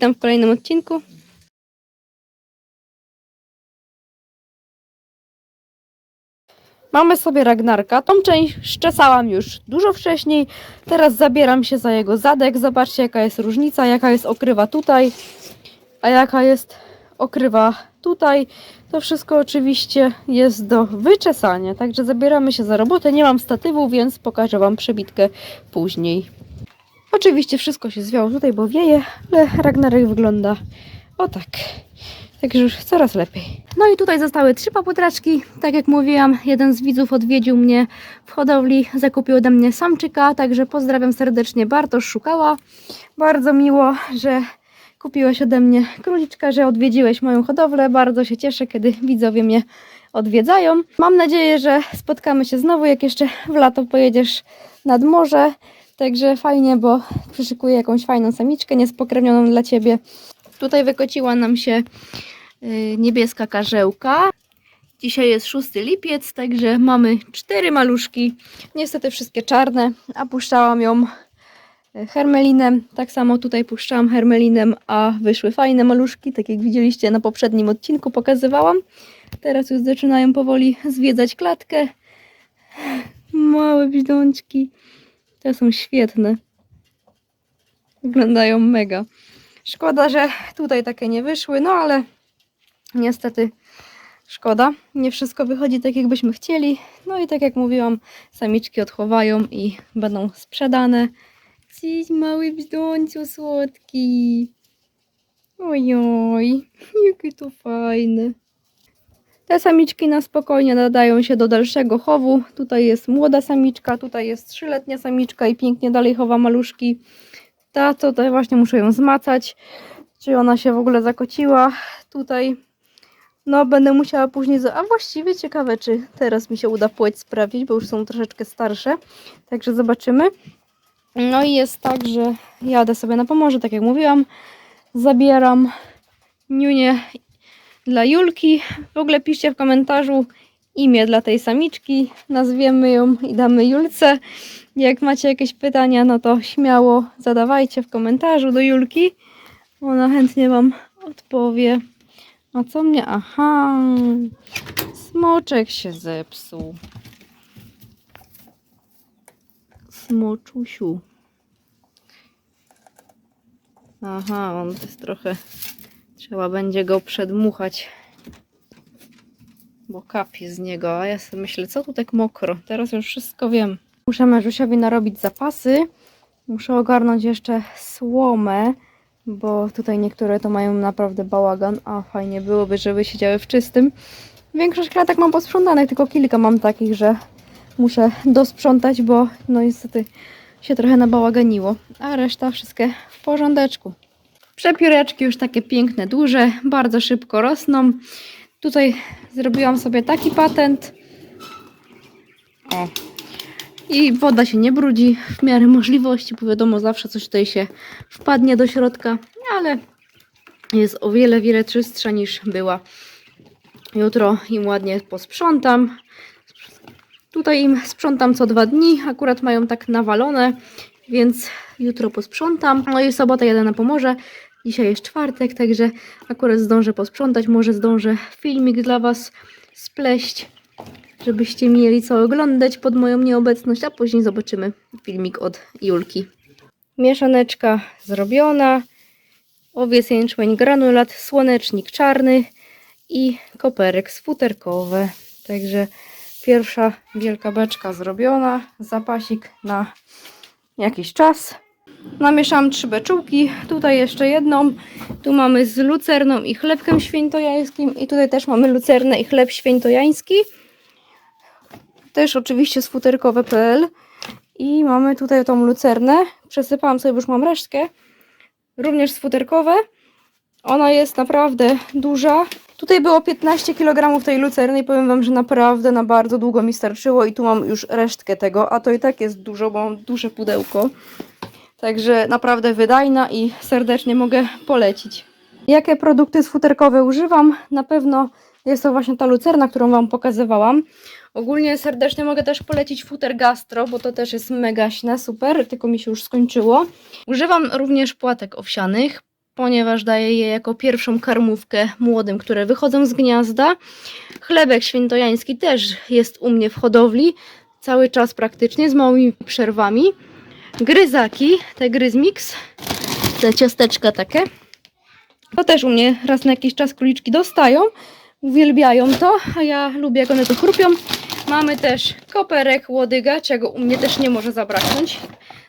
witam w kolejnym odcinku. Mamy sobie Ragnarka. Tą część szczesałam już dużo wcześniej. Teraz zabieram się za jego zadek. Zobaczcie, jaka jest różnica, jaka jest okrywa tutaj, a jaka jest okrywa tutaj. To wszystko oczywiście jest do wyczesania, także zabieramy się za robotę. Nie mam statywu, więc pokażę Wam przebitkę później. Oczywiście wszystko się zwiało tutaj, bo wieje, ale Ragnarek wygląda o tak. Także już coraz lepiej. No i tutaj zostały trzy paputraczki. Tak jak mówiłam, jeden z widzów odwiedził mnie w hodowli, zakupił ode mnie samczyka, także pozdrawiam serdecznie. Bartosz szukała. Bardzo miło, że kupiłeś ode mnie króliczka, że odwiedziłeś moją hodowlę. Bardzo się cieszę, kiedy widzowie mnie odwiedzają. Mam nadzieję, że spotkamy się znowu, jak jeszcze w lato pojedziesz nad morze. Także fajnie, bo przyszykuję jakąś fajną samiczkę niespokrewnioną dla Ciebie. Tutaj wykociła nam się y, niebieska karzełka. Dzisiaj jest 6 lipiec, także mamy cztery maluszki. Niestety wszystkie czarne, a puszczałam ją y, hermelinem. Tak samo tutaj puszczałam hermelinem, a wyszły fajne maluszki, tak jak widzieliście na poprzednim odcinku pokazywałam. Teraz już zaczynają powoli zwiedzać klatkę. Małe bidączki. Te są świetne. Wyglądają mega. Szkoda, że tutaj takie nie wyszły, no ale niestety szkoda. Nie wszystko wychodzi tak, jakbyśmy chcieli. No i tak jak mówiłam, samiczki odchowają i będą sprzedane. Dziś mały bidąciu słodki. Ojoj, jakie to fajne. Te samiczki na spokojnie nadają się do dalszego chowu. Tutaj jest młoda samiczka, tutaj jest trzyletnia samiczka i pięknie dalej chowa maluszki. Ta tutaj właśnie muszę ją zmacać, czy ona się w ogóle zakociła. Tutaj no będę musiała później, a właściwie ciekawe czy teraz mi się uda płeć sprawdzić, bo już są troszeczkę starsze. Także zobaczymy. No i jest tak, że jadę sobie na Pomorze, tak jak mówiłam. Zabieram Niunię dla Julki. W ogóle piszcie w komentarzu imię dla tej samiczki. Nazwiemy ją i damy Julce. Jak macie jakieś pytania, no to śmiało zadawajcie w komentarzu do Julki. Ona chętnie Wam odpowie. A co mnie? Aha, smoczek się zepsuł. Smoczusiu. Aha, on jest trochę. Trzeba będzie go przedmuchać. Bo kapi z niego. A ja sobie myślę, co tu tak mokro? Teraz już wszystko wiem. Muszę Mężusiowi narobić zapasy. Muszę ogarnąć jeszcze słomę, bo tutaj niektóre to mają naprawdę bałagan, a fajnie byłoby, żeby siedziały w czystym. Większość kratek mam posprzątanych, tylko kilka mam takich, że muszę dosprzątać, bo no niestety się trochę nabałaganiło, a reszta wszystkie w porządeczku. Przepióreczki już takie piękne, duże, bardzo szybko rosną. Tutaj zrobiłam sobie taki patent. O, i woda się nie brudzi w miarę możliwości, bo wiadomo, zawsze coś tutaj się wpadnie do środka, ale jest o wiele, wiele czystsza niż była. Jutro im ładnie posprzątam. Tutaj im sprzątam co dwa dni, akurat mają tak nawalone, więc jutro posprzątam. No i w sobotę jadę na Pomorze. Dzisiaj jest czwartek, także akurat zdążę posprzątać. Może zdążę filmik dla Was spleść żebyście mieli co oglądać pod moją nieobecność, a później zobaczymy filmik od Julki. Mieszaneczka zrobiona, owiec jęczmień granulat, słonecznik czarny i koperek sfuterkowe. Także pierwsza wielka beczka zrobiona, zapasik na jakiś czas. Namieszałam trzy beczułki, tutaj jeszcze jedną, tu mamy z lucerną i chlebkiem świętojańskim i tutaj też mamy lucernę i chleb świętojański też oczywiście z futerkowe.pl i mamy tutaj tą lucernę. Przesypałam sobie, bo już mam resztkę. Również z futerkowe. Ona jest naprawdę duża. Tutaj było 15 kg tej lucerny i powiem Wam, że naprawdę na bardzo długo mi starczyło i tu mam już resztkę tego, a to i tak jest dużo, bo mam duże pudełko. Także naprawdę wydajna i serdecznie mogę polecić. Jakie produkty z futerkowe używam? Na pewno jest to właśnie ta lucerna, którą Wam pokazywałam. Ogólnie serdecznie mogę też polecić futer gastro, bo to też jest mega śne, super, tylko mi się już skończyło. Używam również płatek owsianych. ponieważ daję je jako pierwszą karmówkę młodym, które wychodzą z gniazda. Chlebek świętojański też jest u mnie w hodowli, cały czas praktycznie, z małymi przerwami. Gryzaki, te gryzmix, te ciasteczka takie. To też u mnie raz na jakiś czas króliczki dostają. Uwielbiają to, a ja lubię jak one tu chrupią. Mamy też koperek łodyga, czego u mnie też nie może zabraknąć.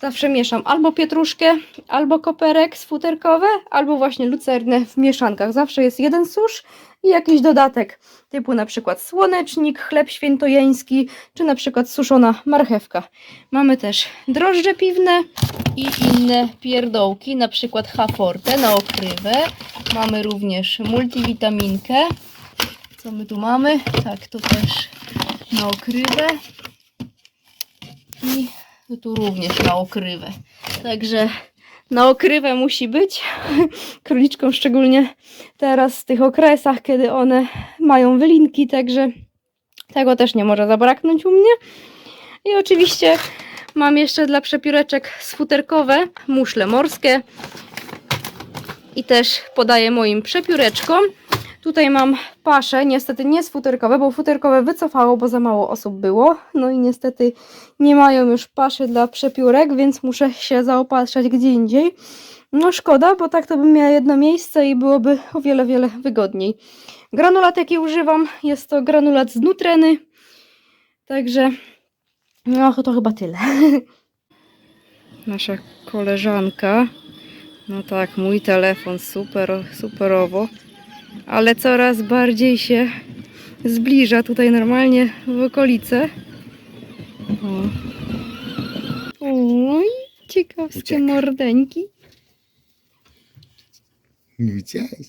Zawsze mieszam albo pietruszkę, albo koperek z futerkowe, albo właśnie lucernę w mieszankach. Zawsze jest jeden susz i jakiś dodatek, typu na przykład słonecznik, chleb świętojański, czy na przykład suszona marchewka. Mamy też drożdże piwne i inne pierdołki, na przykład hafortę na okrywę. Mamy również multivitaminkę. Co my tu mamy? Tak, to też na okrywę. I to tu również na okrywę. Także na okrywę musi być. Króliczkom szczególnie teraz w tych okresach, kiedy one mają wylinki, także tego też nie może zabraknąć u mnie. I oczywiście mam jeszcze dla przepióreczek sfuterkowe muszle morskie. I też podaję moim przepióreczkom. Tutaj mam pasze, niestety nie z futerkowe, bo futerkowe wycofało, bo za mało osób było. No i niestety nie mają już paszy dla przepiórek, więc muszę się zaopatrzać gdzie indziej. No szkoda, bo tak to bym miała jedno miejsce i byłoby o wiele, wiele wygodniej. Granulat jaki używam, jest to granulat z Nutreny. Także no to chyba tyle. Nasza koleżanka. No tak, mój telefon super, superowo ale coraz bardziej się zbliża tutaj normalnie w okolice. O. Oj, ciekawskie Ucieka. mordeńki. Nie widziałeś?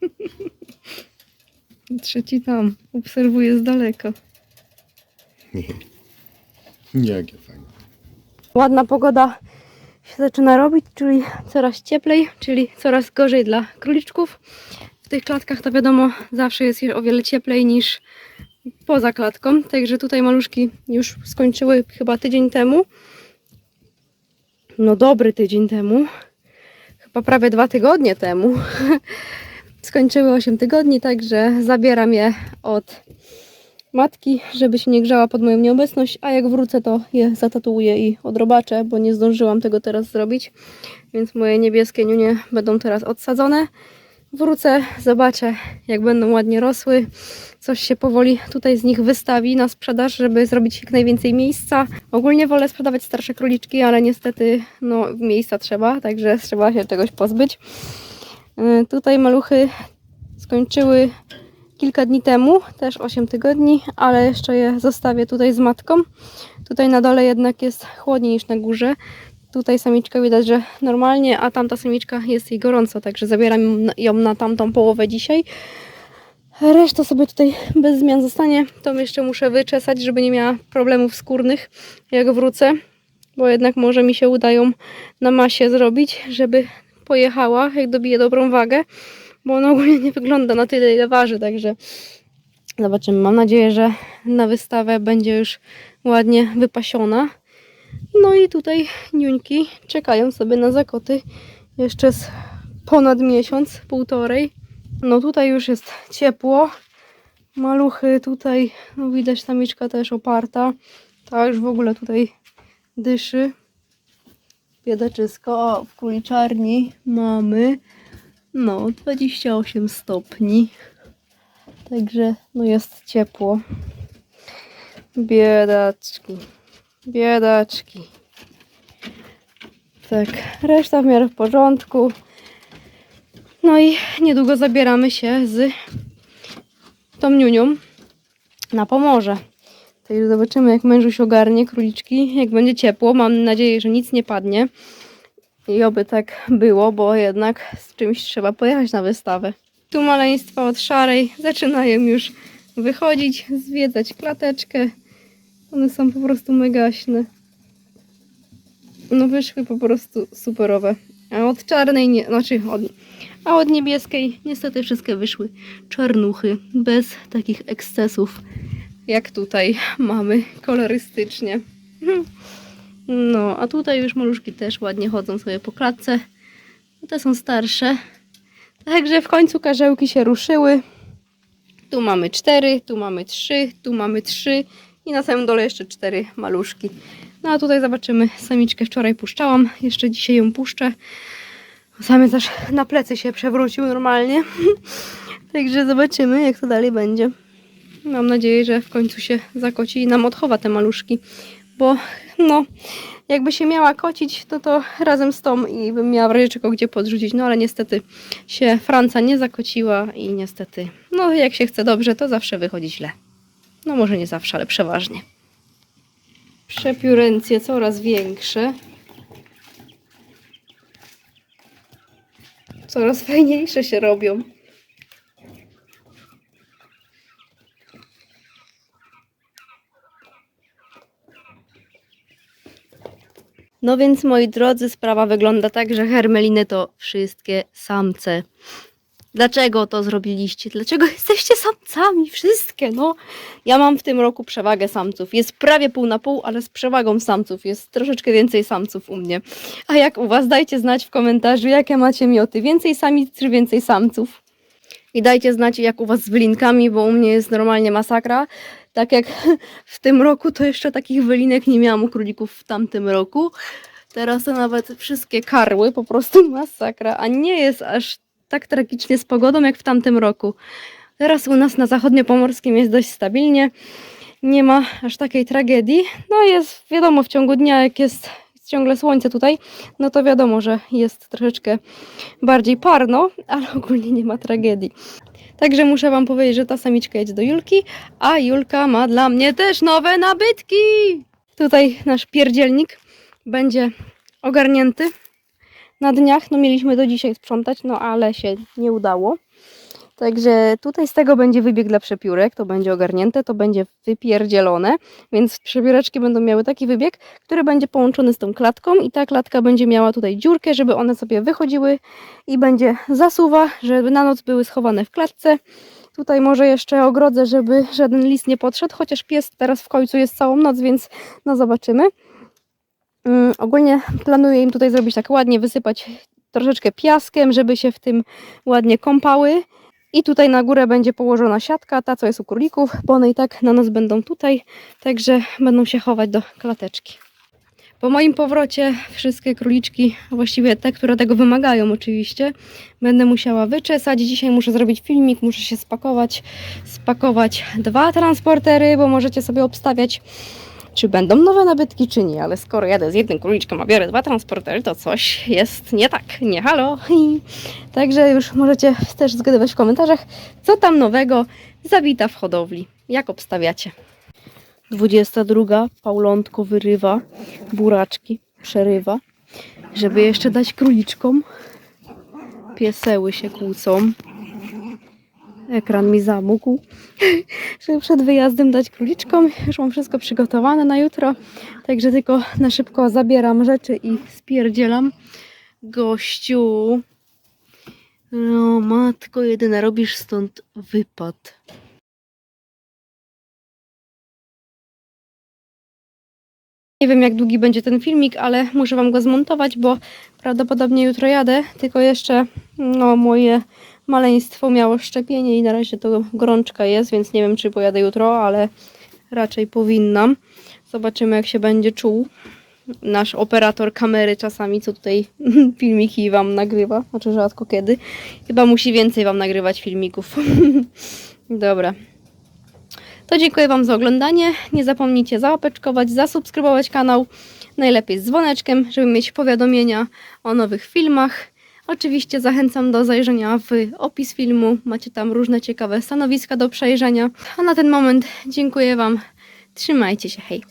Trzeci tam, obserwuje z daleka. Nie. Jakie fajne. Ładna pogoda się zaczyna robić, czyli coraz cieplej, czyli coraz gorzej dla króliczków. W tych klatkach to wiadomo, zawsze jest o wiele cieplej niż poza klatką. Także tutaj maluszki już skończyły chyba tydzień temu. No dobry tydzień temu. Chyba prawie dwa tygodnie temu. Skończyły 8 tygodni, także zabieram je od matki, żeby się nie grzała pod moją nieobecność, a jak wrócę, to je zatatuuję i odrobaczę, bo nie zdążyłam tego teraz zrobić, więc moje niebieskie niunie będą teraz odsadzone. Wrócę, zobaczę, jak będą ładnie rosły. Coś się powoli tutaj z nich wystawi na sprzedaż, żeby zrobić jak najwięcej miejsca. Ogólnie wolę sprzedawać starsze króliczki, ale niestety no, miejsca trzeba, także trzeba się czegoś pozbyć. Yy, Tutaj maluchy skończyły kilka dni temu, też 8 tygodni, ale jeszcze je zostawię tutaj z matką. Tutaj na dole jednak jest chłodniej niż na górze. Tutaj samiczka widać, że normalnie, a tamta samiczka jest jej gorąco, także zabieram ją na- tamtą połowę dzisiaj. Reszta sobie tutaj bez zmian zostanie. To jeszcze muszę wyczesać, żeby nie miała problemów skórnych, jak wrócę, bo jednak może mi się uda ją na masie zrobić, żeby pojechała, jak dobije dobrą wagę bo ona ogólnie nie wygląda na tyle, ile waży, także zobaczymy. Mam nadzieję, że na wystawę będzie już ładnie wypasiona. No i tutaj niuńki czekają sobie na zakoty jeszcze z ponad miesiąc, półtorej. No tutaj już jest ciepło. Maluchy tutaj, no widać samiczka też oparta. Ta już w ogóle tutaj dyszy. Biedaczysko. O, w kuliczarni mamy no, 28 stopni. Także no jest ciepło. Biedaczki. Biedaczki. Tak, reszta w miarę w porządku. No i niedługo zabieramy się z tą niunią na Pomorze. Także zobaczymy jak mężuś ogarnie króliczki, jak będzie ciepło. Mam nadzieję, że nic nie padnie. I oby tak było, bo jednak z czymś trzeba pojechać na wystawę. Tu maleństwa od szarej zaczynają już wychodzić, zwiedzać klateczkę. One są po prostu megaśne. No wyszły po prostu superowe. A od czarnej nie, znaczy od, a od niebieskiej niestety wszystkie wyszły czarnuchy, bez takich ekscesów jak tutaj mamy kolorystycznie. No, a tutaj już maluszki też ładnie chodzą sobie po klatce. Te są starsze. Także w końcu karzełki się ruszyły. Tu mamy cztery, tu mamy trzy, tu mamy trzy i na samym dole jeszcze cztery maluszki. No a tutaj zobaczymy, samiczkę wczoraj puszczałam, jeszcze dzisiaj ją puszczę. Samiec aż na plecy się przewrócił normalnie. Także zobaczymy, jak to dalej będzie. Mam nadzieję, że w końcu się zakoci i nam odchowa te maluszki, bo no, jakby się miała kocić, no to razem z tą i bym miała w razie czego gdzie podrzucić, no ale niestety się Franca nie zakociła i niestety, no jak się chce dobrze, to zawsze wychodzi źle. No może nie zawsze, ale przeważnie. Przepiórencje coraz większe. Coraz fajniejsze się robią. No więc moi drodzy, sprawa wygląda tak, że hermeliny to wszystkie samce. Dlaczego to zrobiliście? Dlaczego jesteście samcami? Wszystkie, no. Ja mam w tym roku przewagę samców. Jest prawie pół na pół, ale z przewagą samców. Jest troszeczkę więcej samców u mnie. A jak u was? Dajcie znać w komentarzu, jakie macie mioty. Więcej samic czy więcej samców? I dajcie znać, jak u was z wylinkami, bo u mnie jest normalnie masakra. Tak jak w tym roku, to jeszcze takich wylinek nie miałam u królików w tamtym roku. Teraz to nawet wszystkie karły, po prostu masakra. A nie jest aż tak tragicznie z pogodą, jak w tamtym roku. Teraz u nas na zachodniopomorskim jest dość stabilnie. Nie ma aż takiej tragedii. No jest wiadomo, w ciągu dnia, jak jest ciągle słońce tutaj, no to wiadomo, że jest troszeczkę bardziej parno, ale ogólnie nie ma tragedii. Także muszę Wam powiedzieć, że ta samiczka jedzie do Julki, a Julka ma dla mnie też nowe nabytki. Tutaj nasz pierdzielnik będzie ogarnięty na dniach. No mieliśmy do dzisiaj sprzątać, no ale się nie udało. Także tutaj z tego będzie wybieg dla przepiórek, to będzie ogarnięte, to będzie wypierdzielone, więc przepióreczki będą miały taki wybieg, który będzie połączony z tą klatką i ta klatka będzie miała tutaj dziurkę, żeby one sobie wychodziły i będzie zasuwa, żeby na noc były schowane w klatce. Tutaj może jeszcze ogrodzę, żeby żaden lis nie podszedł, chociaż pies teraz w końcu jest całą noc, więc no zobaczymy. Mm, ogólnie planuję im tutaj zrobić tak ładnie, wysypać troszeczkę piaskiem, żeby się w tym ładnie kąpały. I tutaj na górę będzie położona siatka, ta co jest u królików, bo one i tak na noc będą tutaj, także będą się chować do klateczki. Po moim powrocie wszystkie króliczki, właściwie te, które tego wymagają oczywiście, będę musiała wyczesać. Dzisiaj muszę zrobić filmik, muszę się spakować, spakować dwa transportery, bo możecie sobie obstawiać, czy będą nowe nabytki, czy nie, ale skoro jadę z jednym króliczkiem, a biorę dwa transportery, to coś jest nie tak, nie halo. Także już możecie też zgadywać w komentarzach, co tam nowego zawita w hodowli, jak obstawiacie. 22. Paulątko wyrywa buraczki, przerywa, żeby jeszcze dać króliczkom. Pieseły się kłócą. Ekran mi zamógł, żeby przed wyjazdem dać króliczkom. Już mam wszystko przygotowane na jutro, także tylko na szybko zabieram rzeczy i spierdzielam. Gościu, no matko jedyna, robisz stąd wypad. Nie wiem jak długi będzie ten filmik, ale muszę Wam go zmontować, bo prawdopodobnie jutro jadę, tylko jeszcze no moje maleństwo miało szczepienie i na razie to gorączka jest, więc nie wiem czy pojadę jutro, ale raczej powinnam. Zobaczymy jak się będzie czuł nasz operator kamery czasami, co tutaj filmiki Wam nagrywa, znaczy rzadko kiedy. Chyba musi więcej Wam nagrywać filmików. Dobra. To dziękuję Wam za oglądanie. Nie zapomnijcie zaopeczkować, zasubskrybować kanał. Najlepiej z dzwoneczkiem, żeby mieć powiadomienia o nowych filmach. Oczywiście zachęcam do zajrzenia w opis filmu. Macie tam różne ciekawe stanowiska do przejrzenia. A na ten moment dziękuję Wam. Trzymajcie się, hej!